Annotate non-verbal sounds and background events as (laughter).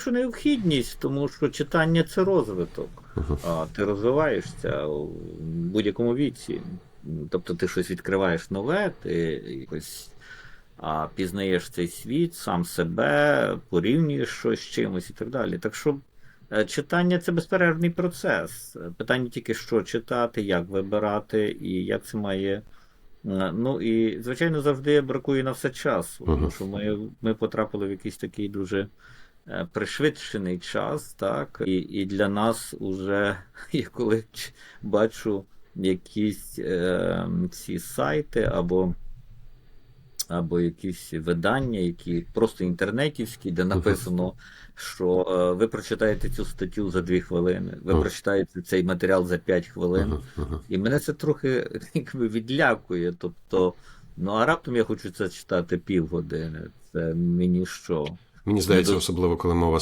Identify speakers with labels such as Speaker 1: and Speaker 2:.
Speaker 1: що необхідність, тому що читання це розвиток. А ти розвиваєшся у будь-якому віці. Тобто ти щось відкриваєш нове, ти якось а, пізнаєш цей світ, сам себе, порівнюєш щось з чимось і так далі. Так що е, читання це безперервний процес. Питання тільки, що читати, як вибирати і як це має. е, Ну і, звичайно, завжди бракує на все часу, тому що ми, ми потрапили в якийсь такий дуже пришвидшений час, так, і, і для нас уже, (laughs) я коли бачу якісь е, ці сайти або, або якісь видання, які просто інтернетівські, де написано, що е, ви прочитаєте цю статтю за 2 хвилини, ви прочитаєте цей матеріал за 5 хвилин. І мене це трохи (laughs) якби відлякує. Тобто, ну а раптом я хочу це читати півгодини. Це мені що?
Speaker 2: Мені здається, особливо коли мова